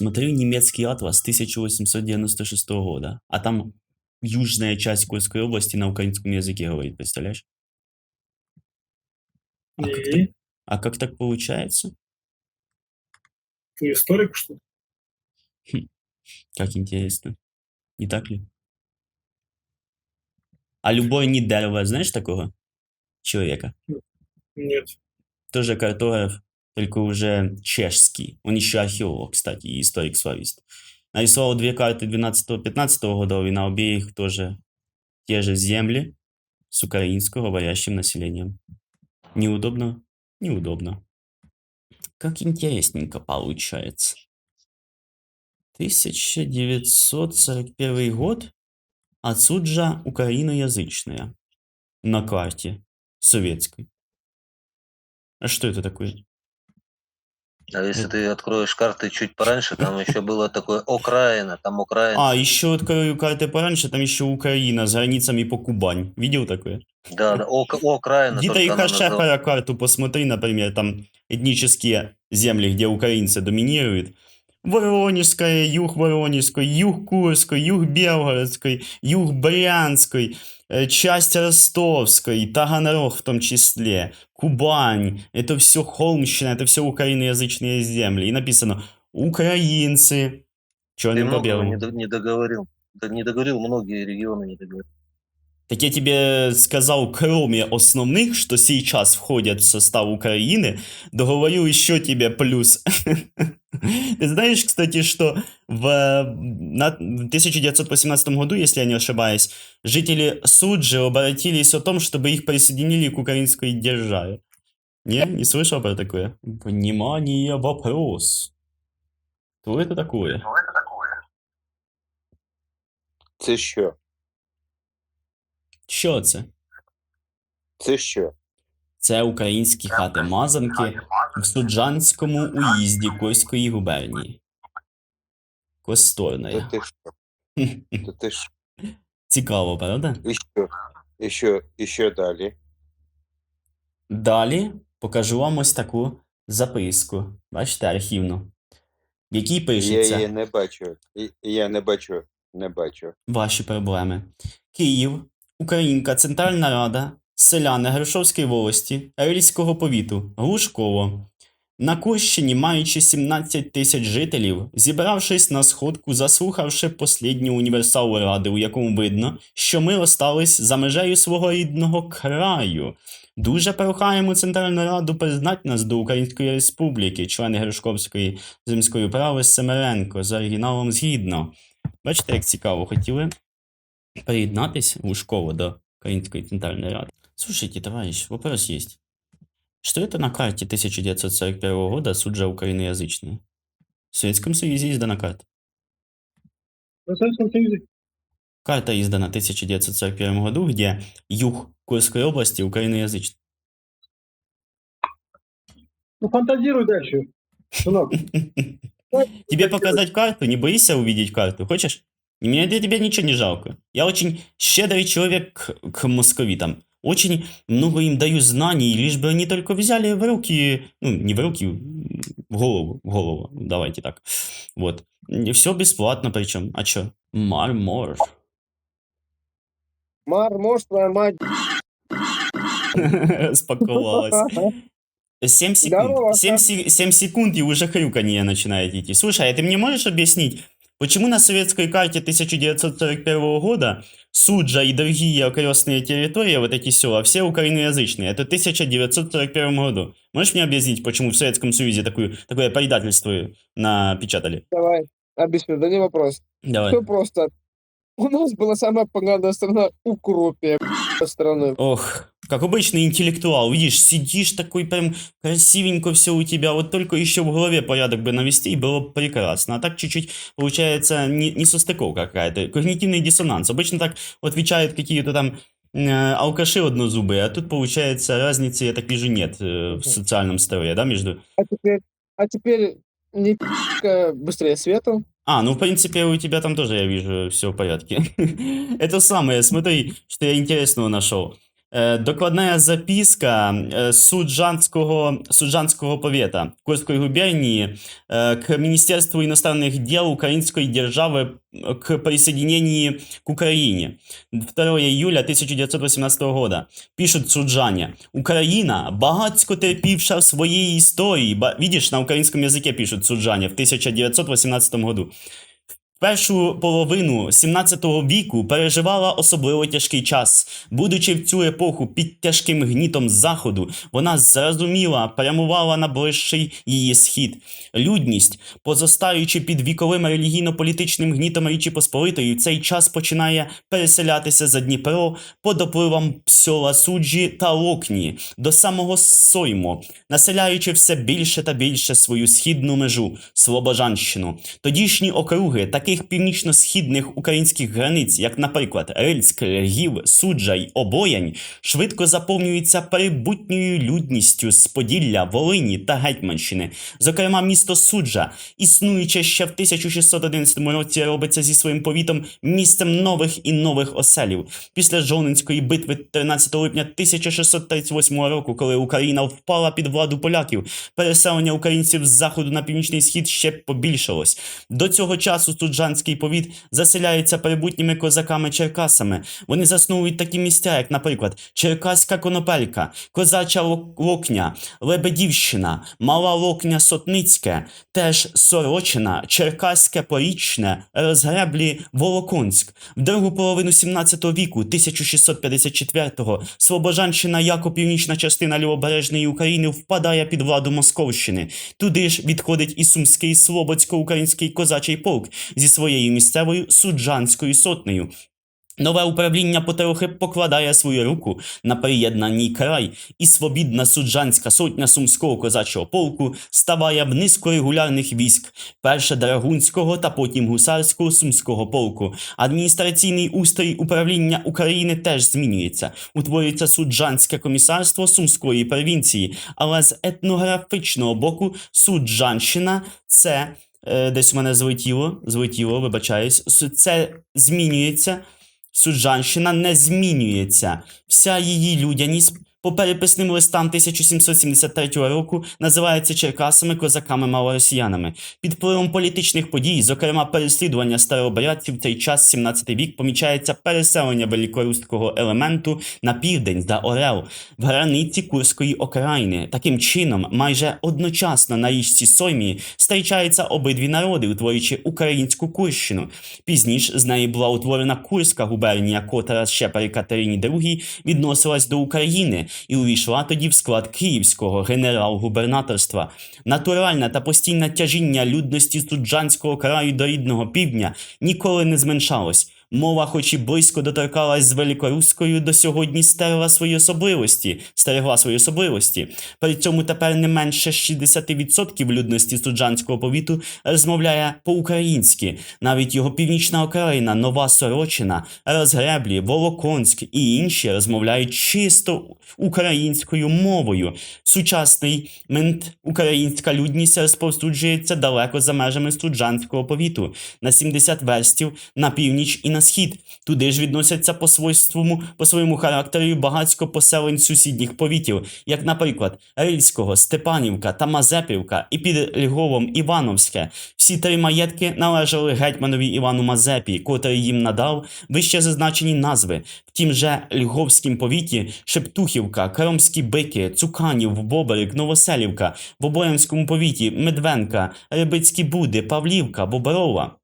Смотрю немецкий атлас 1896 года, а там южная часть Курской области на украинском языке говорит, представляешь? А как, так, а как так получается? ты историк, что ли? Как интересно. Не так ли? А любой Нидерова, знаешь такого человека? Нет. Тоже картограф, только уже чешский. Он еще археолог, кстати, и историк-славист. Нарисовал две карты 12-15 годов, и на обеих тоже те же земли с украинско-говорящим населением. Неудобно? Неудобно. Как интересненько получается. 1941 год. Отсюда украиноязычная. На карте советской. А что это такое? А если ты откроешь карты чуть пораньше, там еще было такое Окраина, там Окраина. А, еще открою карты пораньше, там еще Украина с границами по Кубань. Видел такое? Да, да, Ок- Окраина. Где-то карту посмотри, например, там этнические земли, где украинцы доминируют. Воронежская, юг Воронежской, юг Курской, юг Белгородской, юг Брянской, э, часть Ростовской, Таганрог в том числе, Кубань. Это все Холмщина, это все украиноязычные земли. И написано «Украинцы». Ты Черным по многого белому. не, до- не договорил. Да не договорил, многие регионы не договорил. Так я тебе сказал, кроме основных, что сейчас входят в состав Украины, договорю еще тебе плюс. Ты знаешь, кстати, что в на 1918 году, если я не ошибаюсь, жители Суджи обратились о том, чтобы их присоединили к украинской державе. Не, не слышал про такое? Внимание, вопрос. Кто это такое? Це що? Що це? Це що? Це українські хати-мазанки в Суджанському уїзді Курської губернії. То Косторна. ти що? То ти що? Цікаво, правда? І що? І що? І що далі? Далі покажу вам ось таку записку. Бачите, архівну. В якій Я її не бачу. Я не бачу. Не бачу. ваші проблеми. Київ, Українка, Центральна Рада, селяни Грошовської волості, Рильського повіту, Глушково. На Курщині, маючи 17 тисяч жителів, зібравшись на сходку, заслухавши послідній універсал ради, у якому видно, що ми остались за межею свого рідного краю. Дуже прохаємо Центральну Раду признати нас до Української Республіки, члени Гришковської земської управи Семеренко, за оригіналом згідно. Бачите, як цікаво, хотіли приєднатись Лужково до Украинской Центральной Рады. Слушайте, товарищ, вопрос есть. Что это на карте 1941 года суджа украиноязычная? В Советском Союзе издана карта. На Советском Союзе. Карта издана в 1941 году, где юг Курской области украиноязычный. Ну, фантазируй дальше, сынок. Тебе показать карту? Не боишься увидеть карту? Хочешь? И Мне для тебя ничего не жалко. Я очень щедрый человек к, к московитам. Очень много им даю знаний, лишь бы они только взяли в руки, ну, не в руки, в голову, в голову, давайте так. Вот. И все бесплатно причем. А чё? Мармор. Мар, может, твоя мать. Распаковалась. 7 секунд. Здорово, 7, секунд и уже хрюканье начинает идти. Слушай, а ты мне можешь объяснить, почему на советской карте 1941 года Суджа и другие окрестные территории, вот эти села, все украиноязычные? Это в 1941 году. Можешь мне объяснить, почему в Советском Союзе такую, такое предательство напечатали? Давай, объясню, да не вопрос. Давай. Все просто. У нас была самая поганая страна Укропия страны. Ох, как обычный интеллектуал, видишь, сидишь такой прям красивенько все у тебя, вот только еще в голове порядок бы навести, и было бы прекрасно. А так чуть-чуть, получается, не, несостыковка какая-то, когнитивный диссонанс. Обычно так отвечают какие-то там э, алкаши однозубые, а тут, получается, разницы, я так вижу, нет э, в социальном строе, да, между... А теперь, а теперь не быстрее свету. А, ну, в принципе, у тебя там тоже, я вижу, все в порядке. Это самое, смотри, что я интересного нашел. Е, Докладная записка е, Суджанского, Суджанского повета Курской губернии е, к Министерству иностранных дел Украинской державы э, к присоединению к Украине. 2 июля 1918 года. Пишут суджане. Україна, багацько терпівша в своїй історії. Ба... Видиш, на українському язикі пишуть суджане в 1918 году. Першу половину 17 віку переживала особливо тяжкий час. Будучи в цю епоху під тяжким гнітом заходу, вона зрозуміла, прямувала на ближчий її схід. Людність, позостаючи під віковим релігійно-політичним гнітом Річі Посполитої, цей час починає переселятися за Дніпро під впливом Псьола Суджі та Локні до самого Соймо, населяючи все більше та більше свою східну межу Слобожанщину. Тодішні округи таких північно-східних українських границь, як, наприклад, Рильськ, Суджа й Обоянь, швидко заповнюються перебутньою людністю з Поділля, Волині та Гетьманщини. Зокрема, місто Суджа, існуюче ще в 1611 році, робиться зі своїм повітом місцем нових і нових оселів. Після Жовненської битви 13 липня 1638 року, коли Україна впала під владу поляків, переселення українців з заходу на північний схід ще побільшалось. До цього часу Суджанський повіт заселяється перебутніми козаками-черкасами. Вони засновують такі місця, як, наприклад, Черкаська Конопелька, Козача Локня, Лебедівщина, Мала Локня Сотницьке, теж Сорочина, Черкаське Порічне, Розгреблі Волоконськ. В другу половину 17 віку, 1654-го, Слобожанщина, як північна частина лівобережної України, впадає під владу Московщини. Туди ж відходить і Сумський Слободсько-український козачий полк зі своєю місцевою суджанською сотнею. Нове управління потрохи покладає свою руку на приєднаній край, і свобідна суджанська сотня сумського козачого полку ставає в низку регулярних військ, перше драгунського та потім гусарського сумського полку. Адміністраційний устрій управління України теж змінюється. Утворюється суджанське комісарство сумської провінції, але з етнографічного боку суджанщина це десь у мене злетіло, злетіло, вибачаюсь. Це змінюється. Суджанщина не змінюється. Вся її людяність по переписним листам 1773 року називається черкасами, козаками, малоросіянами. Під впливом політичних подій, зокрема переслідування старообрядців, в цей час, 17 вік, помічається переселення великоруського елементу на південь за Орел в границі Курської окраїни. Таким чином, майже одночасно на річці Соймі зустрічаються обидві народи, утворюючи українську Курщину. Пізніше з неї була утворена Курська губернія, котра ще при Катерині II відносилась до України і увійшла тоді в склад Київського генерал-губернаторства. Натуральне та постійне тяжіння людності Суджанського краю до рідного півдня ніколи не зменшалось. Мова, хоч і близько доторкалась з великоруською, до сьогодні стерла свої особливості, стерегла свої особливості. При цьому тепер не менше 60% людності суджанського повіту розмовляє по-українськи. Навіть його північна окраїна, Нова Сорочина, Розгреблі, Волоконськ і інші розмовляють чисто українською мовою. Сучасний мент українська людність розповсюджується далеко за межами суджанського повіту на 70 верстів на північ і на схід. Туди ж відносяться по свойству, по своєму характеру і багатько поселень сусідніх повітів, як, наприклад, Рильського, Степанівка та Мазепівка, і під Львовом Івановське. Всі три маєтки належали гетьманові Івану Мазепі, котрий їм надав вище зазначені назви. В тім же Львовськім повіті Шептухівка, Кромські бики, Цуканів, Боберик, Новоселівка, в Обоянському повіті Медвенка, Рибицькі Буди, Павлівка, Боброва.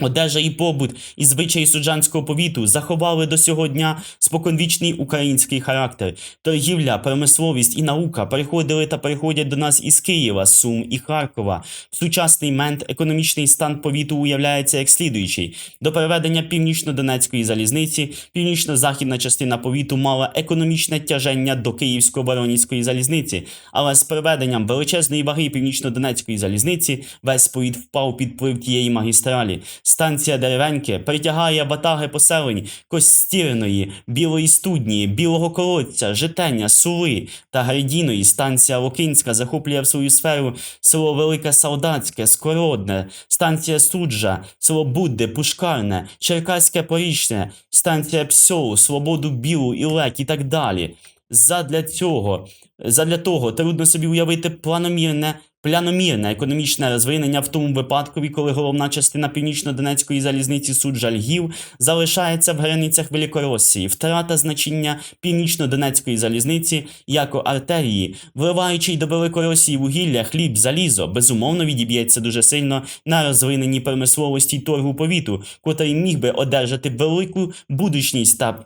Одежа і побут і звичаї суджанського повіту заховали до сього дня споконвічний український характер. Торгівля, промисловість і наука приходили та приходять до нас із Києва, Сум і Харкова. Сучасний мент економічний стан повіту уявляється як слідуючий. До переведення північно-донецької залізниці північно-західна частина повіту мала економічне тяження до Київсько-Баронівської залізниці, але з переведенням величезної ваги північно-донецької залізниці весь повіт впав під вплив тієї магістралі. Станція Деревеньке притягає ватаги поселень Костірної, Білої студні, Білого колодця, Житення, Сули та Гайдіної. Станція Локинська захоплює в свою сферу село Велике Солдатське, Скородне, станція Суджа, село Будде, Пушкарне, Черкаське Порічне, станція Псьоу, Свободу Білу, Ілек і так далі. Задля цього, задля того трудно собі уявити планомірне, планомірне економічне розвинення в тому випадкові, коли головна частина північно-донецької залізниці суджа Льгів залишається в границях Великоросії. Втрата значення північно-донецької залізниці як артерії, вливаючи до Великоросії вугілля, хліб, залізо, безумовно відіб'ється дуже сильно на розвиненій промисловості торгу повіту, котрий міг би одержати велику будучність та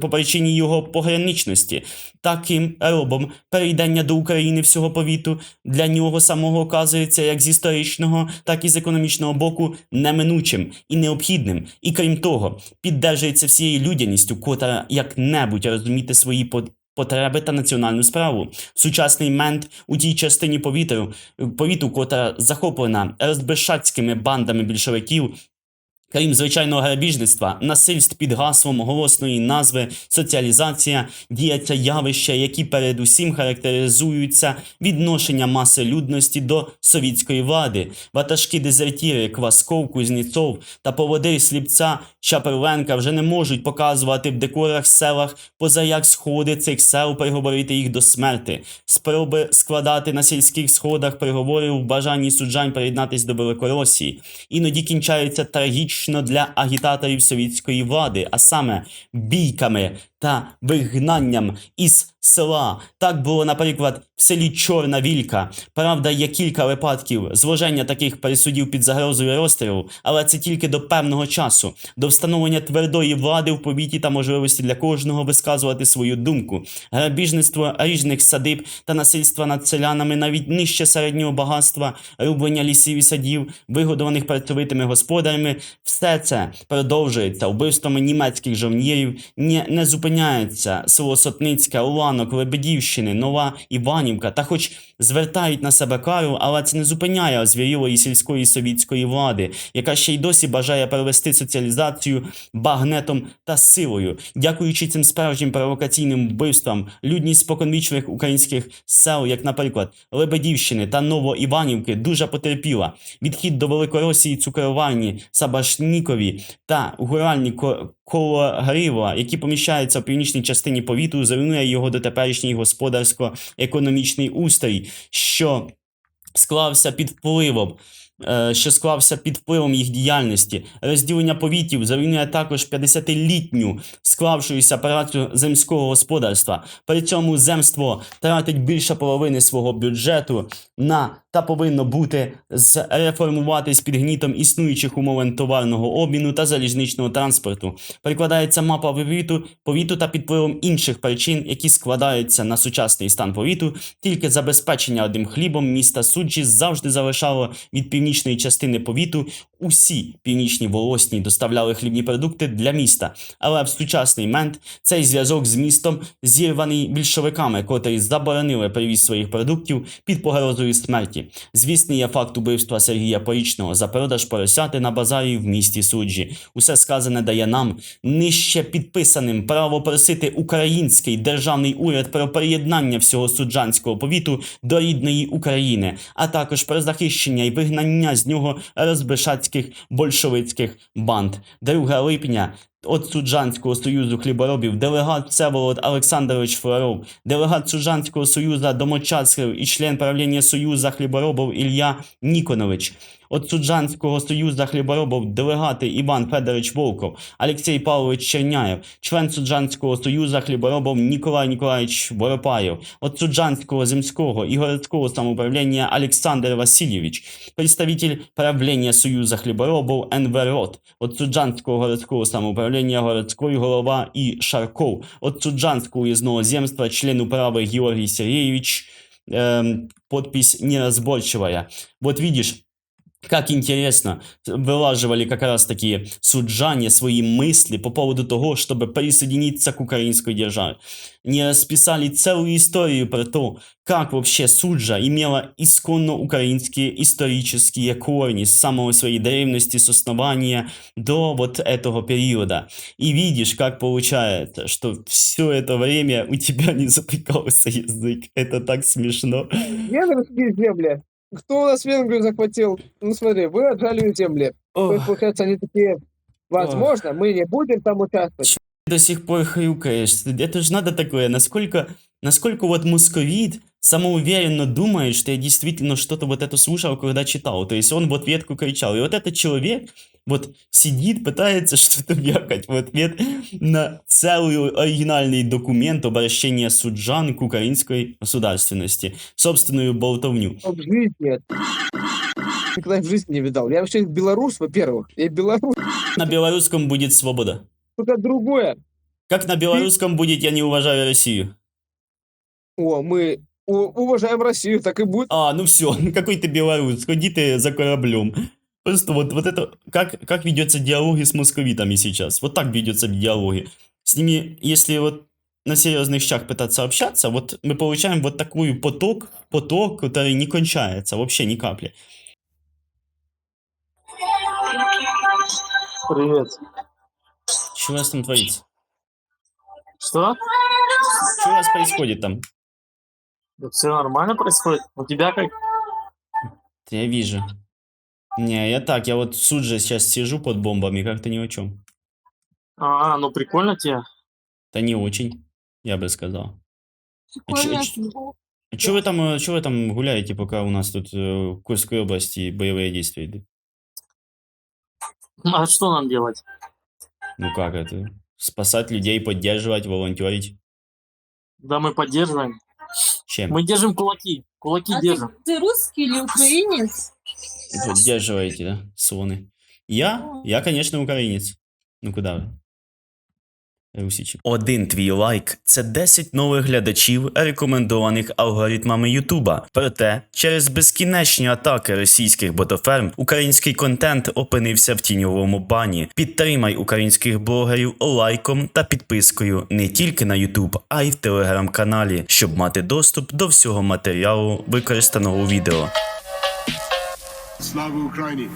по причині його пограничності. Таким робом перейдення до України всього повіту для нього самого оказується як з історичного, так і з економічного боку неминучим і необхідним. І крім того, піддержується всією людяністю, котра як-небудь розуміти свої по- Потреби та національну справу. Сучасний мент у тій частині повітру, повіту, котра захоплена розбишацькими бандами більшовиків, Крім звичайного грабіжництва, насильств під гаслом голосної назви соціалізація діяться явища, які передусім характеризуються відношення маси людності до совітської влади. Ватажки дезертіри Квасков, Кузніцов та поводир Сліпця Чаперленка вже не можуть показувати в декорах селах позаяк сходи цих сел приговорити їх до смерти. Спроби складати на сільських сходах приговори в бажанні суджань приєднатись до Великоросії іноді кінчаються трагічно для агітаторів совітської влади, а саме бійками та вигнанням із села. Так було, наприклад, в селі Чорна Вілька. Правда, є кілька випадків зложення таких присудів під загрозою розстрілу, але це тільки до певного часу, до встановлення твердої влади в повіті та можливості для кожного висказувати свою думку. Грабіжництво ріжних садиб та насильства над селянами навіть нижче середнього багатства, рублення лісів і садів, вигодованих працьовитими господарями, все це продовжується вбивствами німецьких жовнірів, не, не зупиняється село Сотницьке, Уланок, Лебедівщини, Нова Іванівка, та хоч звертають на себе кару, але це не зупиняє озвірілої сільської совітської влади, яка ще й досі бажає провести соціалізацію багнетом та силою. Дякуючи цим справжнім провокаційним вбивствам, людність споконвічних українських сел, як, наприклад, Лебедівщини та Новоіванівки, дуже потерпіла. Відхід до Великоросії цукроварні, Сабашнікові та гуральні ко- коло які поміщаються в північній частині повіту, зруйнує його дотеперішній господарсько-економічний устрій, що склався під впливом. е, Що склався під впливом їх діяльності, розділення повітів зруйнує також 50-літню склавшуюся працю земського господарства. При цьому земство тратить більше половини свого бюджету на та повинно бути зреформуватись під гнітом існуючих умов товарного обміну та залізничного транспорту. Прикладається мапа повіту, повіту та під впливом інших причин, які складаються на сучасний стан повіту, тільки забезпечення одним хлібом міста суджі завжди залишало від північної частини повіту. Усі північні волосні доставляли хлібні продукти для міста, але в сучасний мент цей зв'язок з містом зірваний більшовиками, котрі заборонили привіз своїх продуктів під погрозою смерті. Звісний є факт убивства Сергія Порічного за продаж поросяти на базарі в місті суджі. Усе сказане дає нам нижче підписаним право просити український державний уряд про приєднання всього суджанського повіту до рідної України, а також про захищення і вигнання з нього розбишацьких большевицьких банд. 2 липня От Суджанського союзу хліборобів, делегат Всеволод Олександрович Флоров, делегат Суджанського союзу домочадців і член правління Союзу хліборобів Ілля Ніконович. От Суджанського союзу хліборобів делегати Іван Федорович Волков, Олексій Павлович Черняєв, член Суджанського союзу хліборобів Ніколай Ніколаєвич Воропаєв, от Суджанського земського і городського самоуправління Олександр Васильович, представитель правління Союзу хліборобів НВ Рот, от Суджанського городського самоуправління городський голова і. Шарков, от Суджанського уїзного земства член управи Георгій Сергеевич, эм, подпись неразборчивая. Вот видишь, Как интересно, вылаживали как раз таки суджане свои мысли по поводу того, чтобы присоединиться к украинской державе. Они расписали целую историю про то, как вообще Суджа имела исконно украинские исторические корни с самой своей древности, с основания до вот этого периода. И видишь, как получается, что все это время у тебя не затыкался язык. Это так смешно. Венгерские земли. Кто у нас Венгрию захватил? Ну смотри, вы отжали земли. То есть, получается, они такие, возможно, мы не будем там участвовать. до сих пор хрюкаешь. Это же надо такое, насколько, насколько вот московит самоуверенно думает, что я действительно что-то вот это слушал, когда читал. То есть он в ответку кричал. И вот этот человек вот сидит, пытается что-то вякать в ответ на целый оригинальный документ обращения суджан к украинской государственности. Собственную болтовню. В жизни. Никогда в жизни не видал. Я вообще белорус, во-первых. Я белорус. На белорусском будет свобода. Что-то другое. Как на белорусском будет «Я не уважаю Россию». О, мы уважаем Россию, так и будет. А, ну все, какой ты белорус, ходи ты за кораблем. Просто вот, вот это, как, как ведется диалоги с московитами сейчас. Вот так ведется диалоги. С ними, если вот на серьезных щах пытаться общаться, вот мы получаем вот такой поток, поток, который не кончается вообще ни капли. Привет. Что у вас там творится? Что? Что у вас происходит там? все нормально происходит? У тебя как? Я вижу. Не, я так, я вот в Судже сейчас сижу под бомбами, как-то ни о чем. А, ну прикольно тебе. Да не очень, я бы сказал. А чё- А Че вы там, э, чё вы там гуляете, пока у нас тут э, в Курской области боевые действия идут? А что нам делать? Ну как это? Спасать людей, поддерживать, волонтерить. Да мы поддерживаем. Чем? Мы держим кулаки. Кулаки А держим. ты, ты русский или украинец? Поддерживаете, да, слоны. Я? Я, конечно, українець. Ну куди ви? Русичі. Один твій лайк це 10 нових глядачів, рекомендованих алгоритмами Ютуба. Проте, через безкінечні атаки російських ботоферм, український контент опинився в тіньовому бані. Підтримай українських блогерів лайком та підпискою не тільки на Ютуб, а й в телеграм-каналі, щоб мати доступ до всього матеріалу, використаного у відео. Slava Ukraini.